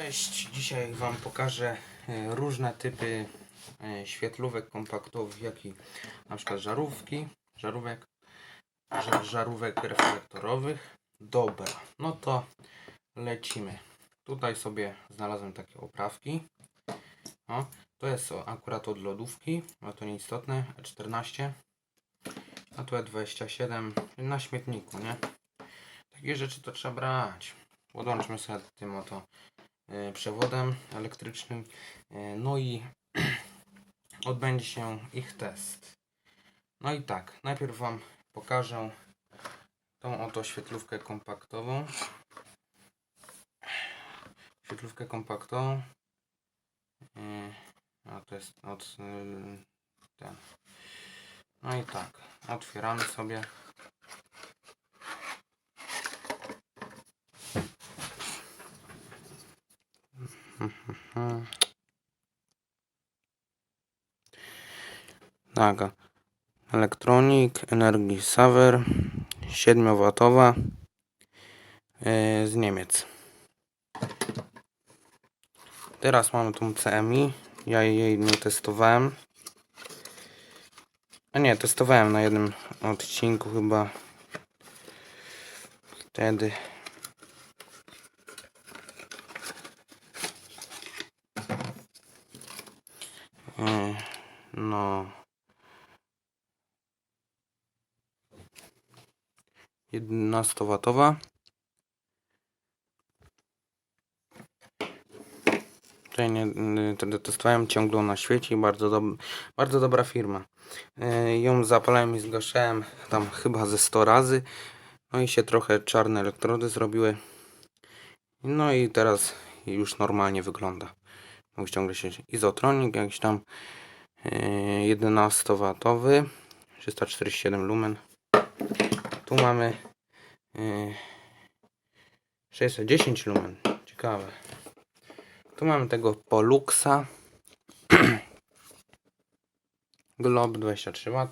Cześć, dzisiaj Wam pokażę e, różne typy e, świetlówek kompaktowych, jak i na przykład żarówki, żarówek, ża- żarówek reflektorowych. Dobra, no to lecimy. Tutaj sobie znalazłem takie oprawki. O, to jest akurat od lodówki, ale to nieistotne, E14. A tu E27 na śmietniku, nie? Takie rzeczy to trzeba brać. Podłączmy sobie tym oto przewodem elektrycznym. E, No i odbędzie się ich test. No i tak, najpierw Wam pokażę tą oto świetlówkę kompaktową. Świetlówkę kompaktową. E, A to jest od ten. No i tak, otwieramy sobie. Mhm. Tak. Elektronik, Energii Saver 7W yy, z Niemiec. Teraz mamy tą CMI. Ja jej nie testowałem. A nie, testowałem na jednym odcinku chyba. Wtedy. Yy, No. 11-watowa. Tutaj nie, testowałem ciągle na świeci, bardzo, dob bardzo dobra firma. Y, Ją zapalałem i zgaszałem tam chyba ze 100 razy. No i się trochę czarne elektrody zrobiły. No i teraz już normalnie wygląda. Mówi ciągle się izotronik jakiś tam 11-watowy 347 lumen tu mamy yy, 610 lumen ciekawe tu mamy tego Poluxa Glob 23 W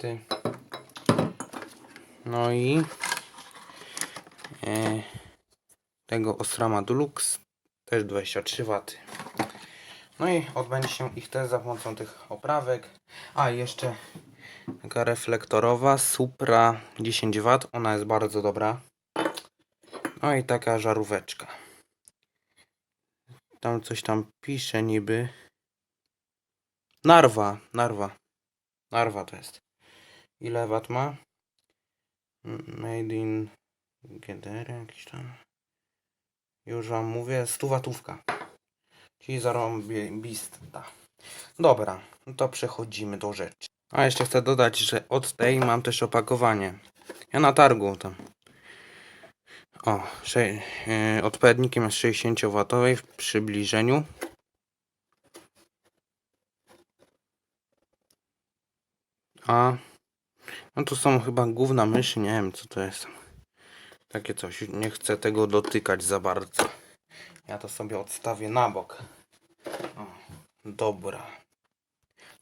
no i yy, tego Osrama Deluxe też 23 W no i odbędzie się ich test za pomocą tych oprawek. A jeszcze taka reflektorowa Supra 10 W. Ona jest bardzo dobra. No i taka żaróweczka. Tam coś tam pisze niby. Narwa, narwa. Narwa to jest. Ile wat ma? Made in GDR jakiś tam. Już wam mówię, 100 watówka. Czyli zarąbista. Dobra, no to przechodzimy do rzeczy. A jeszcze chcę dodać, że od tej mam też opakowanie. Ja na targu tam. O, yy, odpowiednikiem jest 60W w przybliżeniu. A no to są chyba główna myszy, nie wiem co to jest. Takie coś, nie chcę tego dotykać za bardzo. Ja to sobie odstawię na bok. O, dobra.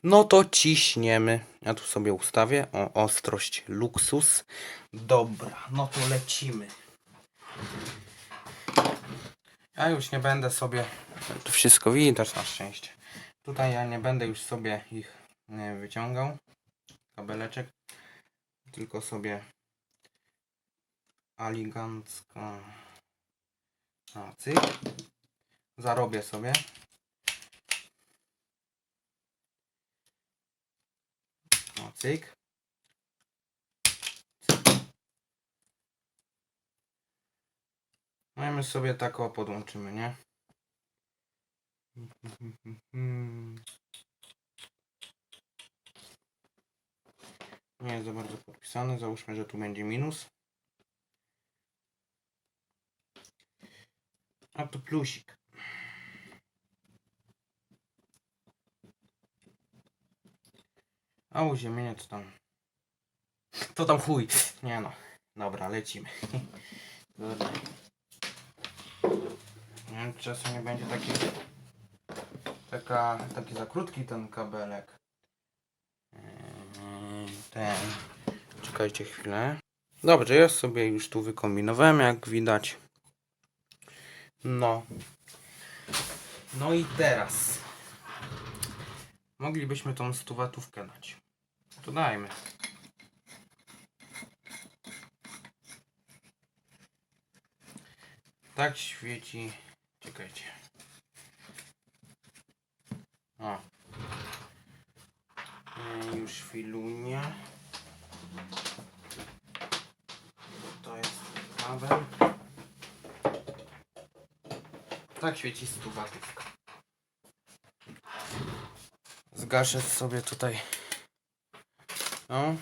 No to ciśniemy. Ja tu sobie ustawię. O, ostrość luksus. Dobra, no to lecimy. Ja już nie będę sobie. Tu wszystko widać na szczęście. Tutaj ja nie będę już sobie ich wyciągał. Kabeleczek. Tylko sobie elegancko. O, cyk. Zarobię sobie. O, cyk. No i my sobie tak o podłączymy, nie? Nie jest za bardzo podpisane. Załóżmy, że tu będzie minus. A to plusik. A uziemieniec tam. To tam chuj. Nie no. Dobra, lecimy. Dobra. Wiem, czy czasem nie będzie taki. Taka, taki za krótki ten kabelek. Eee, Ten. Czekajcie chwilę. Dobrze, ja sobie już tu wykombinowałem, jak widać. No. No i teraz moglibyśmy tą stuwatówkę dać. To dajmy. Tak świeci. Czekajcie. O. E, Już filunie. To jest kabel. Tak świeci stuwatówka. Zgaszę sobie tutaj. No.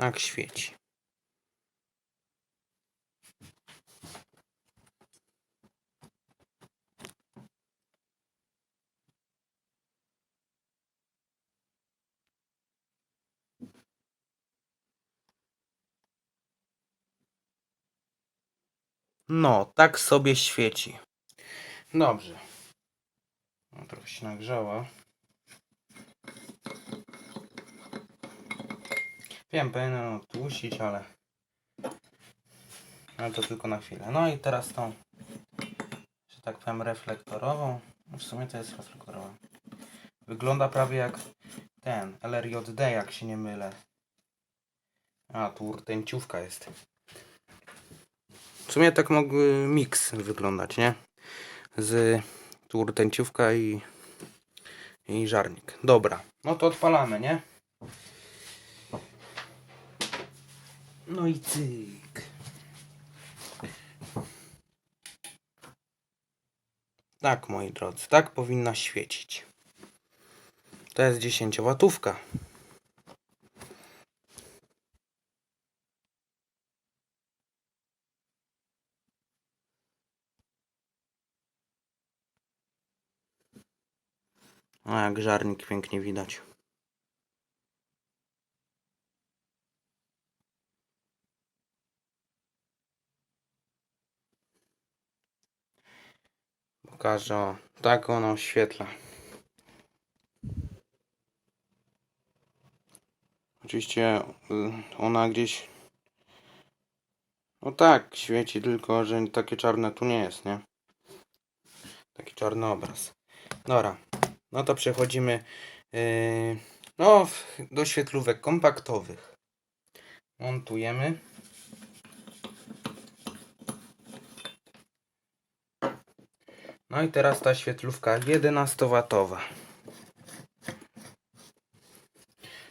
Tak świeci. No, tak sobie świeci. Dobrze. No, trochę się nagrzała. Wiem, powinienem odtłuścić, ale... Ale to tylko na chwilę. No i teraz tą, że tak powiem, reflektorową. No w sumie to jest reflektorowa. Wygląda prawie jak ten, LRJD, jak się nie mylę. A, tu rtęciówka jest. W sumie tak mógł miks wyglądać, nie? Z tu rtęciówka i, i żarnik. Dobra, no to odpalamy, nie? No i cyk. Tak, moi drodzy, tak powinna świecić. To jest 10 watówka. A jak żarnik pięknie widać. Pokażę, o, tak ona oświetla. Oczywiście y, ona gdzieś no tak, świeci tylko, że takie czarne tu nie jest, nie? Taki czarny obraz. Dobra, no to przechodzimy yy, no, do świetlówek kompaktowych. Montujemy. No i teraz ta świetlówka 11W.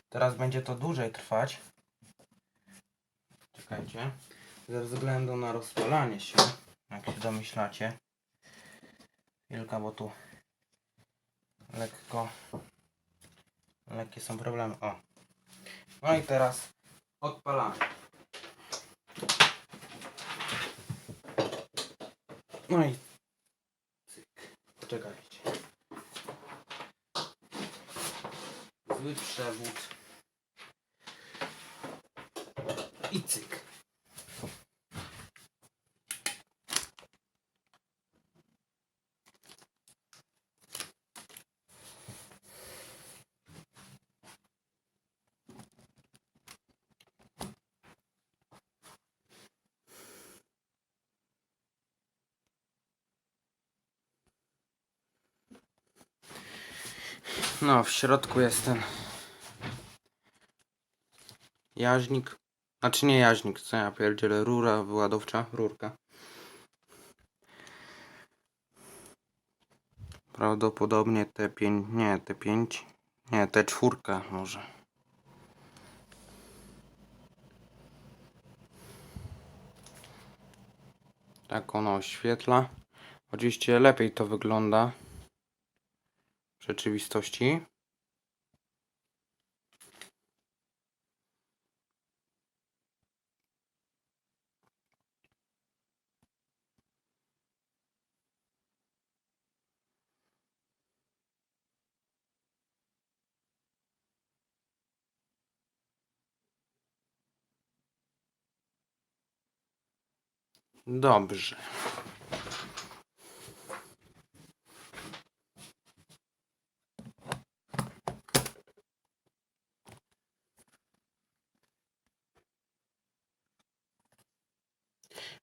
Teraz będzie to dłużej trwać. Czekajcie. Ze względu na rozpalanie się, jak się domyślacie. Chwilka, bo tu lekko lekkie są problemy. O. No i teraz odpalamy. No i. Poczekajcie. Zły przewód. I cyk. No, w środku jest ten jaźnik. Znaczy nie jaźnik, co ja pierdzielę, rura wyładowcza, rurka. Prawdopodobnie T5, nie T5, nie T4 może. Tak ono oświetla. Oczywiście lepiej to wygląda rzeczywistości. Dobrze.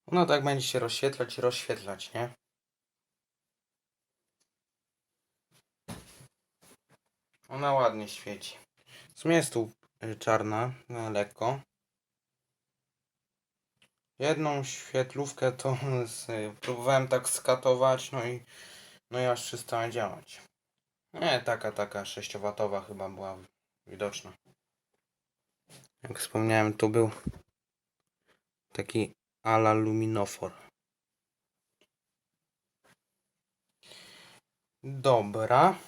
Ona tak będzie się rozświetlać i rozświetlać, nie? Ona ładnie świeci. W sumie jest tu y, czarna, no, lekko. Jedną świetlówkę to z, próbowałem tak skatować, no i no i aż przestała działać. Nie, taka, taka 6W chyba była widoczna. Jak wspomniałem, tu był taki ala luminofor. Dobra.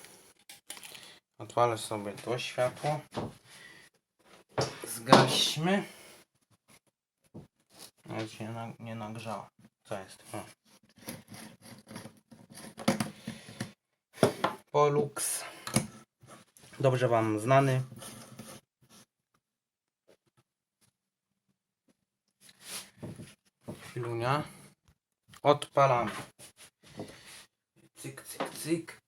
Odpalę sobie to światło. Zgaśmy. Się na, nie nagrzało. Co jest? O. Polux. Dobrze Wam znany. Chwilunia. Odpalamy. Cyk, cyk, cyk.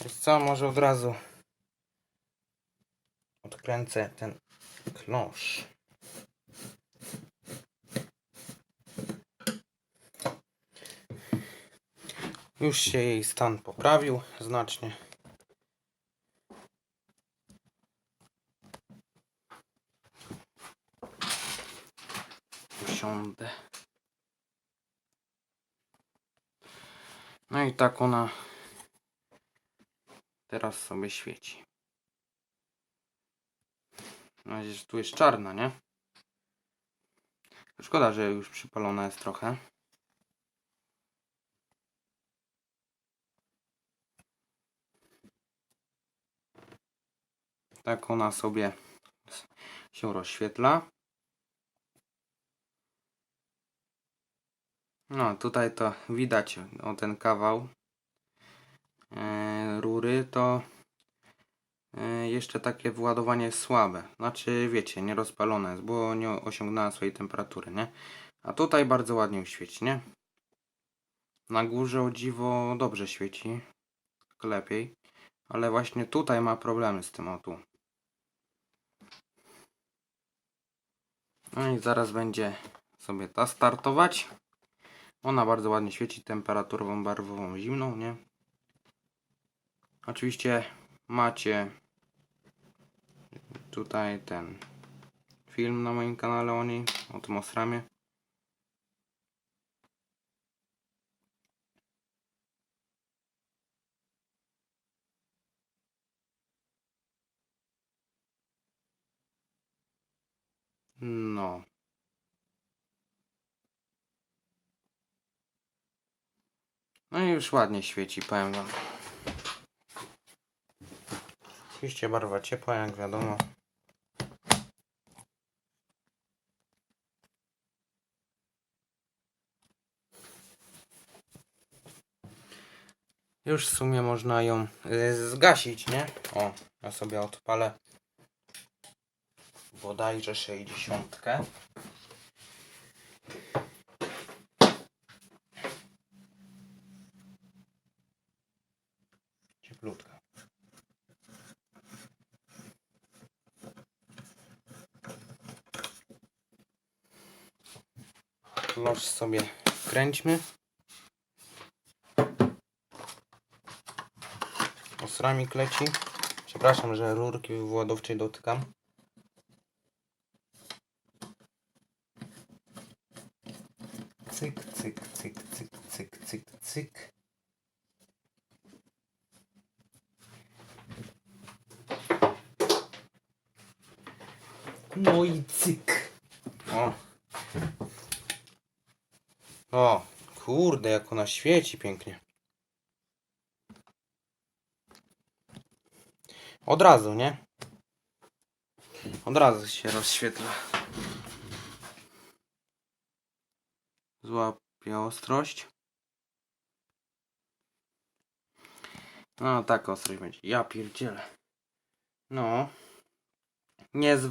Wiesz co, może od razu odkręcę ten klosz. Już się jej stan poprawił znacznie. Usiądę. No i tak ona teraz sobie świeci. No razie, że tu jest czarna, nie? Szkoda, że już przypalona jest trochę. Tak ona sobie się rozświetla. No, tutaj to widać o ten kawał e, rury, to e, jeszcze takie wyładowanie jest słabe. Znaczy, wiecie, nie rozpalone jest, bo nie osiągnęła swojej temperatury, nie? A tutaj bardzo ładnie świeci, nie? Na górze o dziwo dobrze świeci. Lepiej. Ale właśnie tutaj ma problemy z tym o tu. No i zaraz będzie sobie ta startować. Ona bardzo ładnie świeci temperaturą barwową zimną, nie? Oczywiście macie tutaj ten film na moim kanale o niej, o tym osramie. No. No i już ładnie świeci, powiem wam. Oczywiście barwa ciepła, jak wiadomo. Już w sumie można ją y, zgasić, nie? O, ja sobie odpalę bodajże 60. Cieplutka. Klosz sobie kręćmy. Osrami kleci. Przepraszam, że rurki wyładowczej dotykam. Cyk, cyk, cyk, cyk, cyk, cyk, cyk. No i cyk. O. O, kurde, jak ona świeci pięknie. Od razu, nie? Od razu się rozświetla. Ostrość. No tak ostrość będzie. Ja pierdzielę. No. Nie jest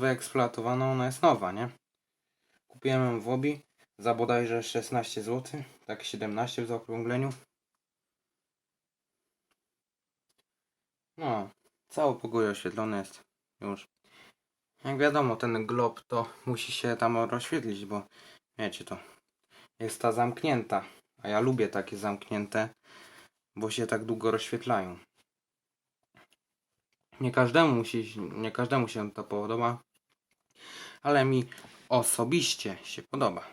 ona jest nowa, nie? Kupiłem ją w Obi za bodajże 16 zł. Tak 17 w zaokrągleniu. No. Cały pokój oświetlony jest. Już. Jak wiadomo, ten glob to musi się tam rozświetlić, bo wiecie to, jest ta zamknięta. A ja lubię takie zamknięte, bo się tak długo rozświetlają. Nie każdemu musi, nie każdemu się to podoba, ale mi osobiście się podoba.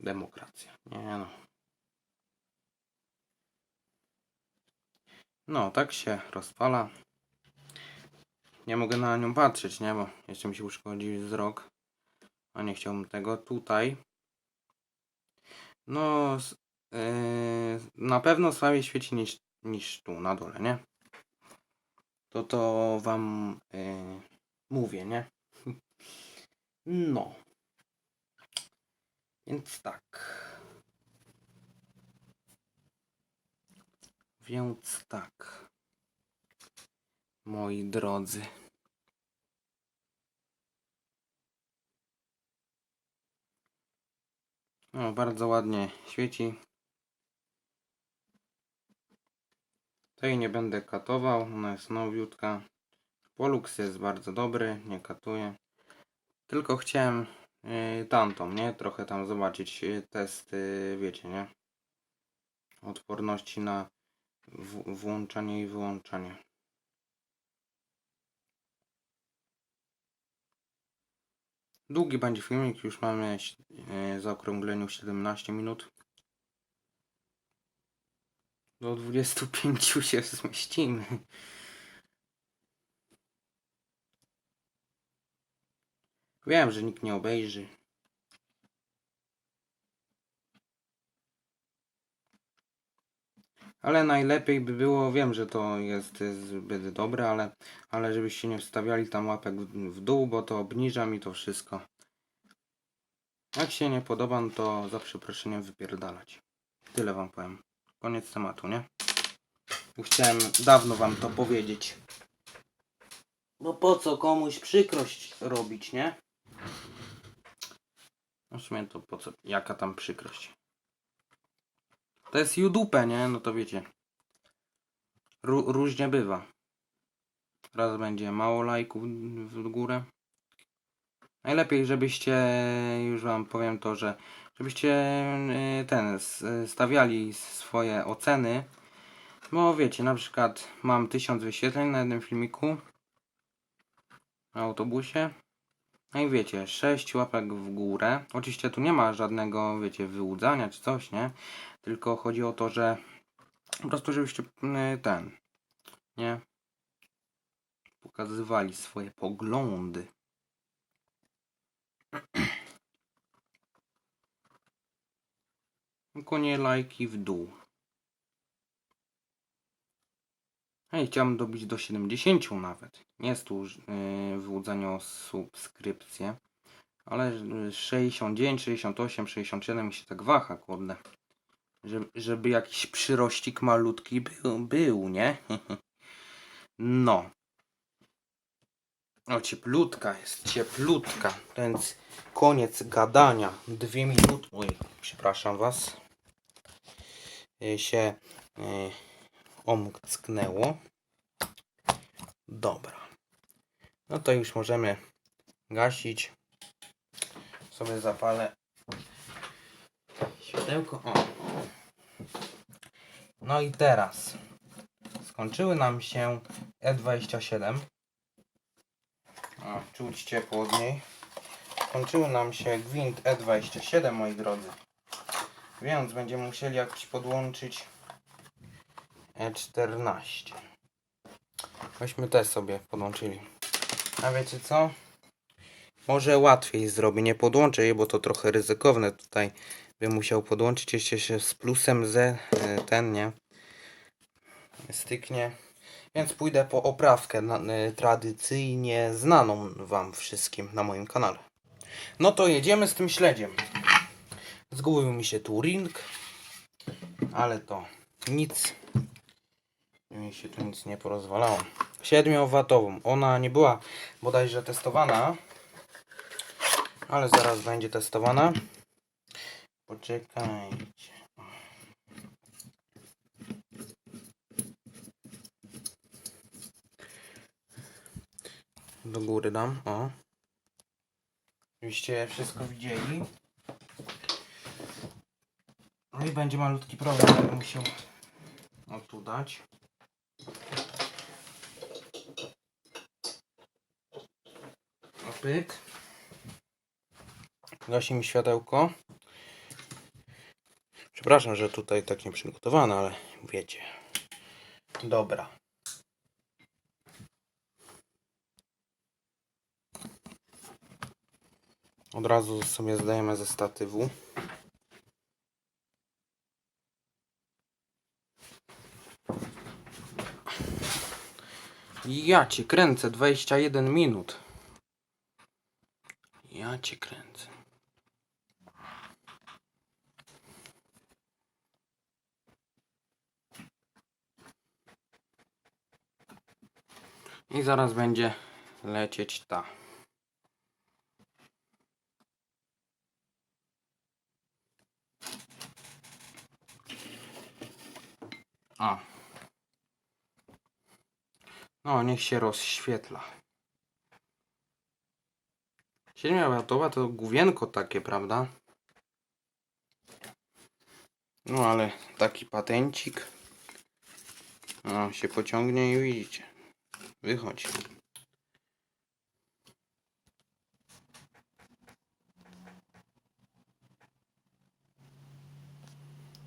Demokracja. Nie no. No, tak się rozpala. Nie mogę na nią patrzeć, nie? Bo jeszcze mi się uszkodził wzrok. A nie chciałbym tego. Tutaj. No, yy, na pewno słabiej świeci niż, niż tu, na dole, nie? To to wam yy, mówię, nie? No. Więc tak. Więc tak. Moi drodzy. No, bardzo ładnie świeci. Tej nie będę katował, ona jest nowiutka. Polux jest bardzo dobry, nie katuje. Tylko chciałem yy, tamtą, nie? Trochę tam zobaczyć yy, test, yy, wiecie, nie? Odporności na włączanie i wyłączanie. Długi będzie filmik, już mamy yy, zaokrągleniu 17 minut. Do 25 się zmieścimy. Wiem, że nikt nie obejrzy. Ale najlepiej by było, wiem, że to jest zbyt dobre, ale, ale żebyście nie wstawiali tam łapek w, dół, bo to obniża mi to wszystko. Jak się nie podoba, no to za przeproszeniem wypierdalać. Tyle wam powiem. Koniec tematu, nie? Chciałem dawno wam to powiedzieć. No po co komuś przykrość robić, nie? No w sumie to po co? Jaka tam przykrość? To jest YouTube, nie? No to wiecie. Ró- różnie bywa. Raz będzie mało lajków w górę. Najlepiej, żebyście, już wam powiem to, że żebyście y, ten, stawiali swoje oceny. Bo wiecie, na przykład mam 1000 wyświetleń na jednym filmiku na autobusie. No i wiecie, 6 łapek w górę. Oczywiście tu nie ma żadnego, wiecie, wyłudzania czy coś, nie? Tylko chodzi o to, że po prostu żebyście y, ten, nie? Pokazywali swoje poglądy. Tylko nie lajki w dół. Hej, chciałem dobić do 70 nawet. Nie jest tu yy, wyłudzenie o subskrypcję. Ale y, 69, 68, 67 mi się tak waha, kurde. Żeby, żeby jakiś przyrościk malutki był, był nie? no. O, cieplutka jest, cieplutka. Więc koniec gadania. Dwie minuty. Oj, przepraszam was. Y, się y, omknęło. Dobra. No to już możemy gasić. Sobie zapalę światełko. O. No i teraz skończyły nam się E27. O, czuć ciepło od niej. Skończyły nam się gwint E27, moi drodzy. Więc będziemy musieli jakiś podłączyć E14. Weźmy te sobie podłączyli. A wiecie co? Może łatwiej zrobię. Nie podłączę je, bo to trochę ryzykowne tutaj. Bym musiał podłączyć jeszcze się z plusem Z e, ten, nie? Styknie. Więc pójdę po oprawkę na, e, tradycyjnie znaną wam wszystkim na moim kanale. No to jedziemy z tym śledziem. Zgubił mi się tu ring, ale to nic mi się tu nic nie porozwalało. 7-watową. Ona nie była bodajże testowana, ale zaraz będzie testowana. Poczekajcie. Do góry dam, o. Oczywiście wszystko widzieli. No i będzie malutki problem, będę musiał o tu dać. Pyk. Gasi mi światełko. Przepraszam, że tutaj tak nieprzygotowane, ale wiecie. Dobra. Od razu sobie zdajemy ze statywu. Ja cię kręcę, 21 minut. Cię kręcę. I zaraz będzie lecieć ta. A. No, niech się rozświetla. Siedmiu watowa to główienko takie, prawda? No, ale taki patencik. No, się pociągnie i widzicie. Wychodzi.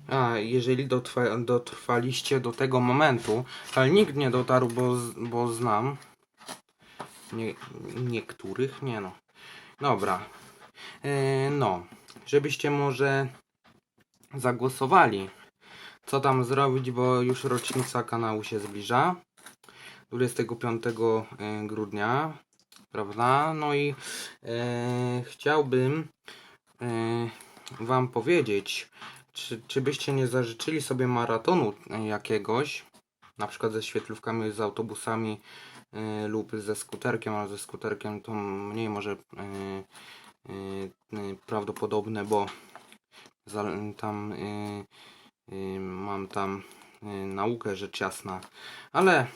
A jeżeli dotrwa, dotrwaliście do tego momentu, ale nikt nie dotarł, bo, bo znam nie, niektórych, nie no. Dobra. E, no, żebyście może zagłosowali, co tam zrobić, bo już rocznica kanału się zbliża. 25 e, grudnia, prawda? No i e, chciałbym Wam powiedzieć, czy, czy byście nie zażyczyli sobie maratonu jakiegoś, na przykład ze świetlówkami, z autobusami lub ze skuterkiem, ale ze skuterkiem to mniej może e, e, e, prawdopodobne, bo tam e, e, mam tam e, naukę rzecz jasna, ale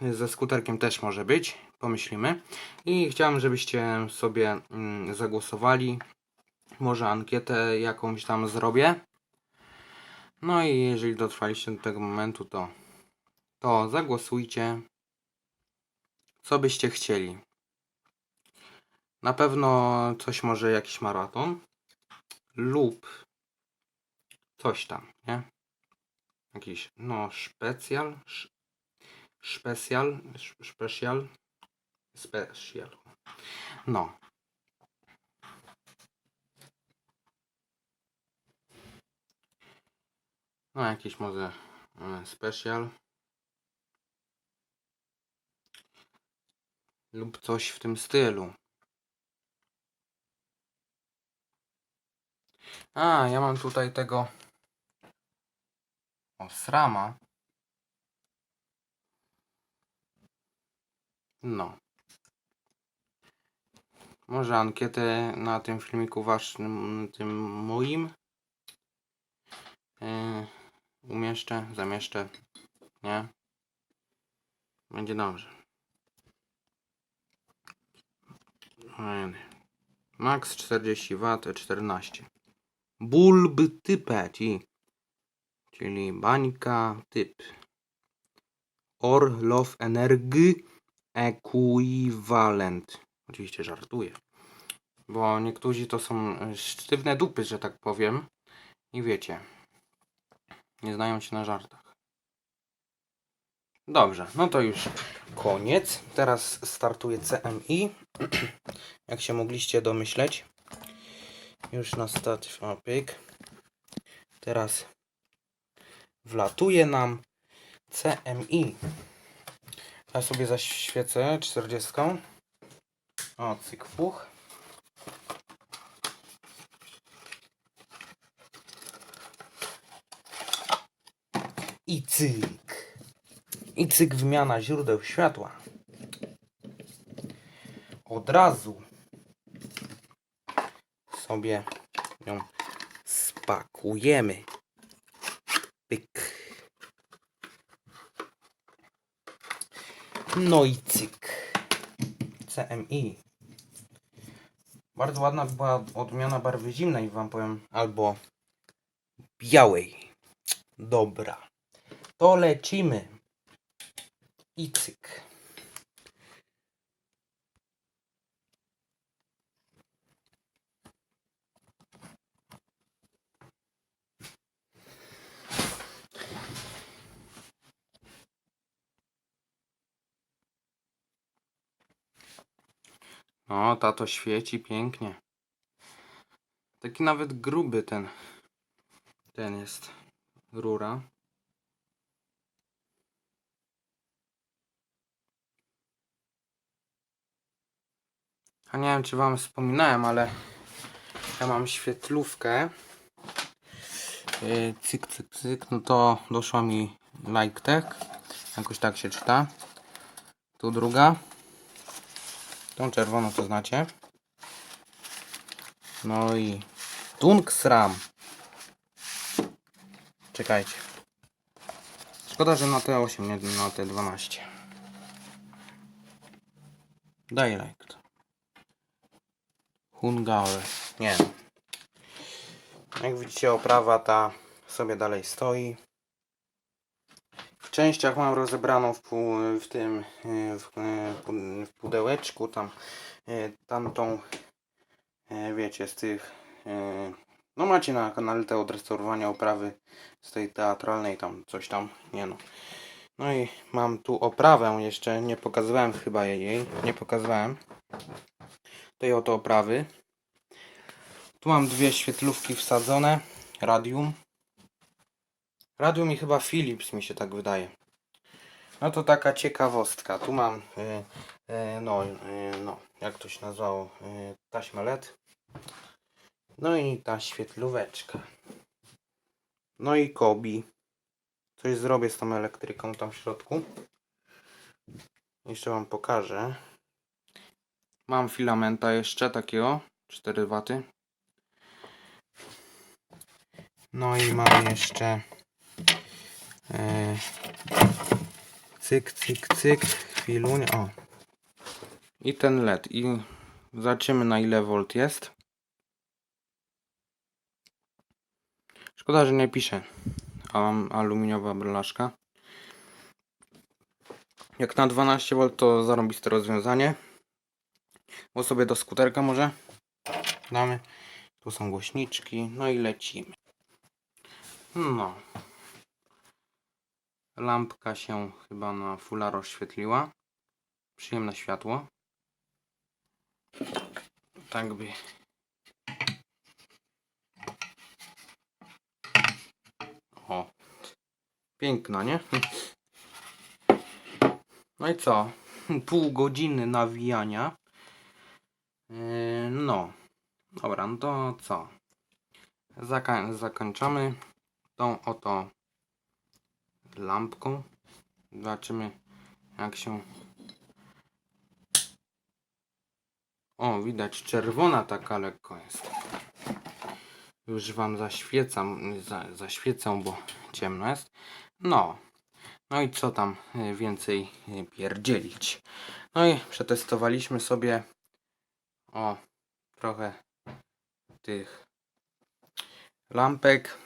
ze skuterkiem też może być, pomyślimy. I chciałem, żebyście sobie mm, zagłosowali. Może ankietę jakąś tam zrobię. No i jeżeli dotrwaliście do tego momentu, to, to zagłosujcie, co byście chcieli. Na pewno coś może jakiś maraton lub coś tam, nie? Jakiś, no, specjal, specjal, specjal, specjal. No. No, jakiś może e, special. Lub coś w tym stylu. A, ja mam tutaj tego o, srama. No. Może ankietę na tym filmiku waszym, tym moim. Yy, umieszczę, zamieszczę. Nie? Będzie dobrze. Max 40 W 14. Bulb type, ci- czyli bańka typ. Orlow Energy Equivalent. Oczywiście żartuję. Bo niektórzy to są e, sztywne dupy, że tak powiem. I wiecie. Nie znają się na żartach. Dobrze, no to już koniec. Teraz startuje CMI. Jak się mogliście domyśleć. Już na statyw. Teraz wlatuje nam CMI. Ja sobie zaświecę 40. O, cyk puch. I cyk. I cyk wymiana źródeł światła. Od razu sobie ją spakujemy. Pyk. No i cyk. CMI. Bardzo ładna była odmiana barwy zimnej, wam powiem, albo białej. Dobra. To lecimy. I cyk. O, tato świeci pięknie. Taki nawet gruby ten. Ten jest. Rura. Nie wiem, czy wam wspominałem, ale ja mam świetlówkę. Yy, Cyk, cyk, cyk. No to doszła mi Lightech. Jakoś tak się czyta. Tu druga. Tą czerwoną to znacie. No i Tungsram. Czekajcie. Szkoda, że na T8, nie na T12. Direct. Hungaur. Nie. Jak widzicie oprawa ta sobie dalej stoi. W częściach mam rozebraną w, w tym w, w pudełeczku tam e, tamtą e, wiecie z tych e, no macie na kanale te odrestaurowania oprawy z tej teatralnej tam coś tam nie no no i mam tu oprawę jeszcze nie pokazywałem chyba jej nie pokazywałem tej oto oprawy tu mam dwie świetlówki wsadzone radium Radium i chyba Philips mi się tak wydaje. No to taka ciekawostka. Tu mam y, y, no, y, no, jak to się nazywało? Y, taśmę LED. No i ta świetlóweczka. No i Kobi. Coś zrobię z tą elektryką tam w środku. Jeszcze wam pokażę. Mam filamenta jeszcze takiego. 4 waty. No i mam jeszcze E, cyk, cyk, cyk. Chwilunia. O. I ten LED. I zobaczymy na ile volt jest. Szkoda, że nie pisze. A mam aluminiowa blaszka. Jak na 12 V to zarąbiste rozwiązanie. Bo sobie do skuterka może damy. Tu są głośniczki. No i lecimy. No. Lampka się chyba na fulla rozświetliła. Przyjemne światło. Tak by. O. Piękna, nie? No i co? Pół godziny nawijania. Yy, no. Dobra, no to co? Zaka zakończamy tą oto lampką. Zobaczymy jak się... O, widać czerwona taka lekko jest. Już wam zaświecam, za, zaświecę, bo ciemno jest. No. No i co tam y, więcej y, pierdzielić. No i przetestowaliśmy sobie o trochę tych lampek.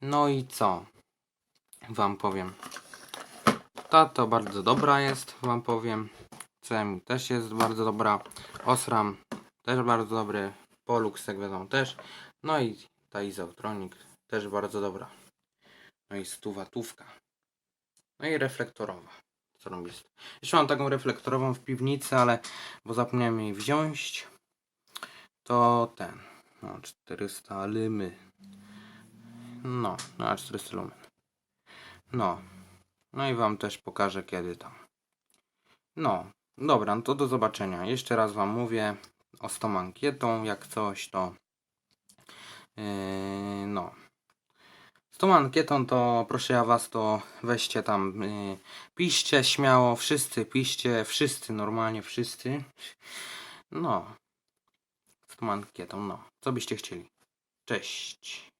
No i co? wam powiem. Ta to bardzo dobra jest, wam powiem. CMI też jest bardzo dobra. Osram też bardzo dobry. Polux, jak wiadomo, też. No i ta Izotronic też bardzo dobra. No i stuwatówka. No i reflektorowa. Jest. Jeszcze mam taką reflektorową w piwnicy, ale bo zapomniałem jej wziąć. To ten. No, 400 lymy. No, no 400 lumen. No. No i wam też pokażę kiedy tam. No. Dobra, no to do zobaczenia. Jeszcze raz wam mówię o z tą ankietą. Jak coś to yy, no. Tą ankietą to proszę ja was to weźcie tam yy, piszcie śmiało, wszyscy piszcie, wszyscy normalnie, wszyscy. No. Z tą ankietą, no. Co byście chcieli? Cześć.